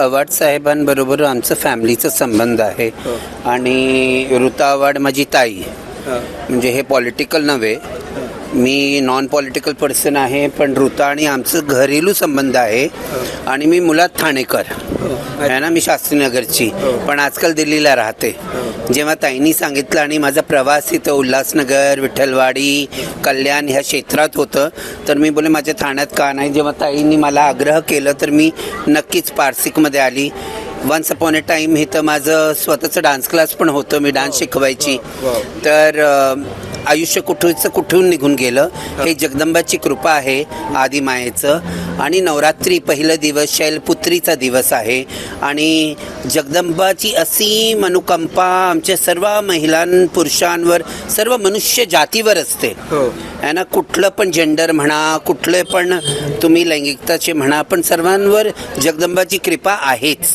आव्हाड साहेबांबरोबर आमचं फॅमिलीचा संबंध आहे. आणि ऋता आव्हाड माझी ताई. म्हणजे हे पॉलिटिकल नव्हे. मी नॉन पॉलिटिकल पर्सन आहे पण ऋता आणि आमचं घरेलू संबंध आहे. आणि मी मुलात ठाणेकर. आहे ना? मी शास्त्रीनगरची. पण आजकाल दिल्लीला राहते. जेव्हा ताईंनी सांगितलं आणि माझा प्रवास इथं उल्हासनगर विठ्ठलवाडी कल्याण ह्या क्षेत्रात होतं तर मी बोले माझ्या ठाण्यात का नाही? जेव्हा ताईंनी मला आग्रह केलं तर मी नक्कीच पारसिकमध्ये आली. वन्स अपॉन अ टाईम इथं माझं स्वतःचं डान्स क्लास पण होतं मी डान्स शिकवायची. तर आयुष्य कुठूचं कुठून निघून गेलं हे जगदंबाची कृपा आहे आदिमायेचं आणि नवरात्री पहिलं दिवस शैलपुत्रीचा दिवस आहे. आणि जगदंबाची असीम अनुकंपा आमच्या सर्व महिलां पुरुषांवर सर्व मनुष्य जातीवर असते. आहे ना कुठलं पण जेंडर म्हणा कुठले पण तुम्ही लैंगिकताचे म्हणा पण सर्वांवर जगदंबाची कृपा आहेच.